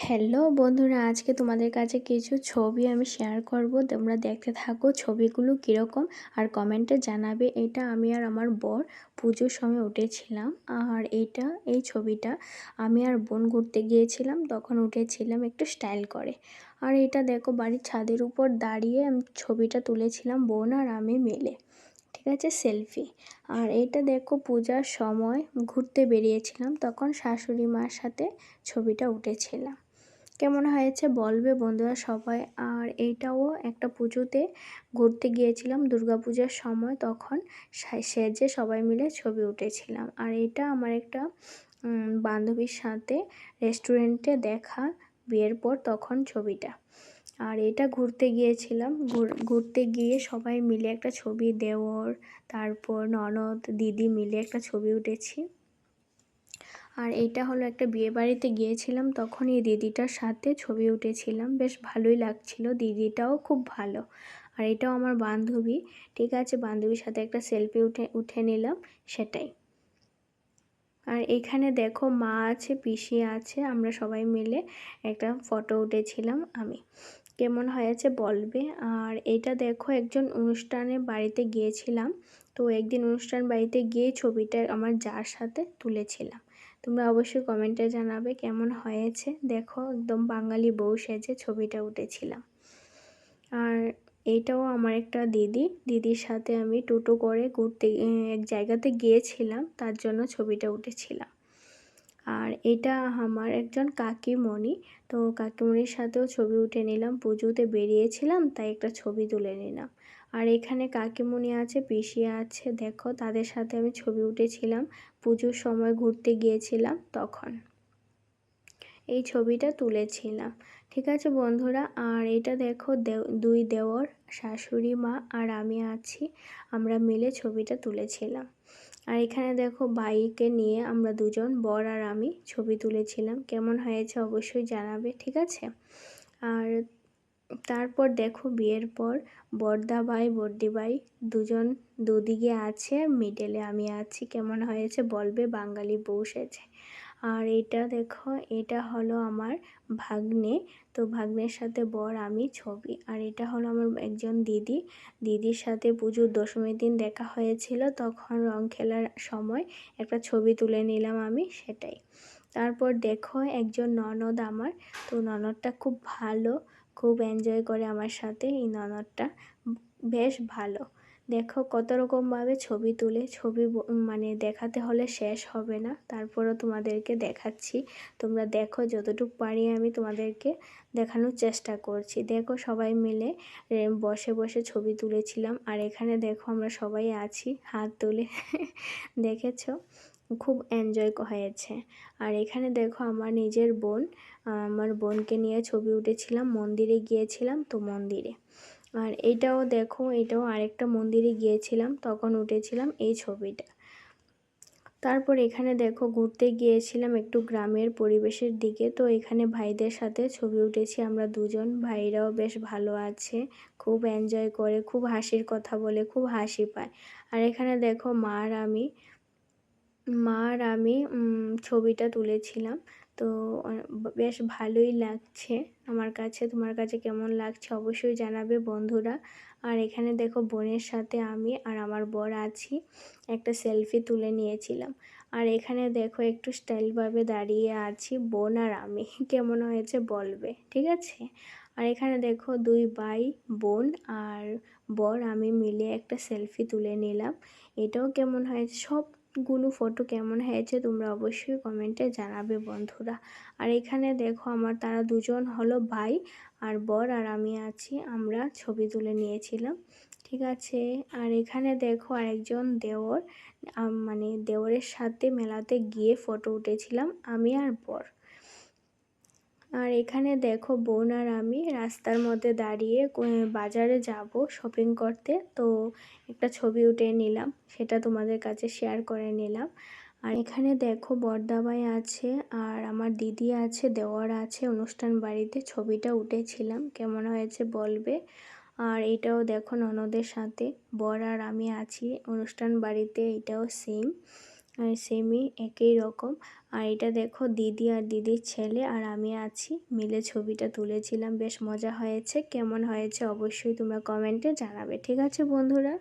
Hello বন্ধুরা, আজকে তোমাদের কাছে কিছু ছবি আমি শেয়ার করব। তোমরা দেখতে থাকো ছবিগুলো কীরকম আর কমেন্টে জানাবে। এটা আমি আর আমার বর পুজোর সময় উঠেছিলাম আর এটা, এই ছবিটা আমি আর বোন ঘুরতে গিয়েছিলাম। তখন উঠেছিলাম একটু স্টাইল করে। আর এটা দেখো, বাড়ির ছাদের উপর দাঁড়িয়ে আমি ছবিটা তুলেছিলাম বোন আর আমি মিলে। ঠিক আছে সেলফি আর এটা দেখো, পূজার সময় ঘুরতে বেরিয়েছিলাম। তখন শাশুড়ি মার সাথে ছবিটা উঠেছিলাম। কেমন হয়েছে বলবে বন্ধুরা সবাই। আর এইটাও একটা পুজোতে ঘুরতে গিয়েছিলাম পূজার সময়, তখন সেজে সবাই মিলে ছবি উঠেছিলাম। আর এটা আমার একটা বান্ধবীর সাথে রেস্টুরেন্টে দেখা, বিয়ের পর তখন ছবিটা। আর এটা ঘুরতে গিয়েছিলাম ঘুরতে গিয়ে সবাই মিলে একটা ছবি দেওর তারপর ননদ, দিদি মিলে একটা ছবি উঠেছি। আর এইটা হলো একটা বিয়ে বাড়িতে গিয়েছিলাম তখন এই দিদিটার সাথে ছবি উঠেছিলাম। বেশ ভালোই লাগছিল, দিদিটাও খুব ভালো। আর এটাও আমার বান্ধবী, ঠিক আছে? বান্ধবীর সাথে একটা সেলফি উঠে উঠে নিলাম, সেটাই। আর এখানে দেখো মা আছে, পিসি আছে, আমরা সবাই মিলে একটা ফটো উঠেছিলাম আমি। কেমন হয়েছে বলবে। আর এটা দেখো, একজন অনুষ্ঠানে বাড়িতে গিয়েছিলাম। তো একদিন অনুষ্ঠান বাড়িতে গিয়ে ছবিটা আমার যার সাথে তুলেছিলাম। তোমরা অবশ্যই কমেন্টে জানাবে কেমন হয়েছে। দেখো, একদম বাঙালি বউ সেজে ছবিটা উঠেছিলাম। আর এইটাও আমার একটা দিদি। দিদির সাথে আমি টোটো করে ঘুরতে এক জায়গাতে গিয়েছিলাম। তার জন্য ছবিটা উঠেছিলাম। আর এটা আমার একজন কাকিমণি। তো কাকিমণির সাথেও ছবি উঠে নিলাম, পুজোতে বেরিয়েছিলাম, তাই একটা ছবি তুলে নিলাম। আর এখানে কাকিমণি আছে পিসি আছে, দেখো, তাদের সাথে আমি ছবি উঠেছিলাম, পুজোর সময় ঘুরতে গিয়েছিলাম তখন। এই ছবিটা তুলেছিলাম। ঠিক আছে বন্ধুরা, আর এটা দেখো দুই দেওর, শাশুড়ি মা আর আমি আছি, আমরা মিলে ছবিটা তুলেছিলাম। আর এখানে দেখো বাইকে নিয়ে আমরা দুজন, বর আর আমি, ছবি তুলেছিলাম। কেমন হয়েছে অবশ্যই জানাবে, ঠিক আছে? আর তারপর দেখো বিয়ের পর বর্দা ভাই, বর্দি ভাই দুজন দুদিকে আছে, মিডেলে আমি আছি। কেমন হয়েছে বলবে? বাঙালি বউ সেজে। আর এটা দেখো, এটা হলো আমার ভাগ্নে। তো ভাগ্নের সাথে বর, আমি ছবি। আর এটা হলো আমার একজন দিদি। দিদির সাথে পুজোর দশমীর দিন দেখা হয়েছিল। তখন রং খেলার সময় একটা ছবি তুলে নিলাম আমি সেটাই। তারপর দেখো, একজন ননদ আমার। তো ননদটা খুব ভালো, খুব এনজয় করে আমার সাথে। এই ননদটা বেশ ভালো। দেখো কত রকমভাবে ছবি তুলে, ছবি মানে দেখাতে হলে শেষ হবে না। তারপরও তোমাদেরকে দেখাচ্ছি। তোমরা দেখো, যতটুকু পারি আমি তোমাদেরকে দেখানোর চেষ্টা করছি। দেখো সবাই মিলে বসে বসে ছবি তুলেছিলাম। আর এখানে দেখো আমরা সবাই আছি, হাত তুলে। দেখেছ? খুব এনজয় হয়েছে। আর এখানে দেখো আমার নিজের বোন আমার বোনকে নিয়ে ছবি উঠেছিলাম, মন্দিরে গিয়েছিলাম তো মন্দিরে। আর এটাও দেখো, এটাও আরেকটা মন্দিরে গিয়েছিলাম, তখন উঠেছিলাম এই ছবিটা। তারপর এখানে দেখো, ঘুরতে গিয়েছিলাম একটু গ্রামের পরিবেশের দিকে, তো এখানে ভাইদের সাথে ছবি উঠেছি আমরা দুজন। ভাইরাও বেশ ভালো আছে, খুব এনজয় করে, খুব হাসির কথা বলে, খুব হাসি পায়। আর এখানে দেখো মার আমি, মা আর আমি ছবিটা তুলেছিলাম। তো বেশ ভালোই লাগছে আমার কাছে। তোমার কাছে কেমন লাগছে অবশ্যই জানাবে বন্ধুরা। আর এখানে দেখো বোনের সাথে আমি আর আমার বর আছি। একটা সেলফি তুলে নিয়েছিলাম। আর এখানে দেখো একটু স্টাইলভাবে দাঁড়িয়ে আছি বোন আর আমি। কেমন হয়েছে বলবে, ঠিক আছে? আর এখানে দেখো দুই ভাই, বোন আর বর, আমি মিলে একটা সেলফি তুলে নিলাম। এটাও কেমন হয়েছে? সব গুলো ফটো কেমন হয়েছে তোমরা অবশ্যই কমেন্টে জানাবে বন্ধুরা। আর এখানে দেখো আমার তারা দুজন হলো ভাই আর বর আর আমি আছি, আমরা ছবি তুলে নিয়েছিলাম, ঠিক আছে? আর এখানে দেখো আরেকজন দেওর মানে দেওরের সাথে মেলাতে গিয়ে ফটো উঠেছিলাম, আমি আর বর। আর এখানে দেখো বোন আর আমি রাস্তার মধ্যে দাঁড়িয়ে বাজারে যাব শপিং করতে। তো একটা ছবি উঠে নিলাম, সেটা তোমাদের কাছে শেয়ার করে নিলাম। আর এখানে দেখো বর্দাবাই আছে আর আমার দিদি আছে, দেওয়ার আছে অনুষ্ঠান বাড়িতে। ছবিটা উঠেছিলাম, কেমন হয়েছে বলবে? আর এটাও দেখো ননদের সাথে, বর আর আমি আছি, অনুষ্ঠান বাড়িতে এটাও সেম সেমই একই রকম। আর এটা দেখো দিদি আর দিদির ছেলে আর আমি আছি। মিলে ছবিটা তুলেছিলাম, বেশ মজা হয়েছে। কেমন হয়েছে অবশ্যই তোমরা কমেন্টে জানাবে, ঠিক আছে বন্ধুরা?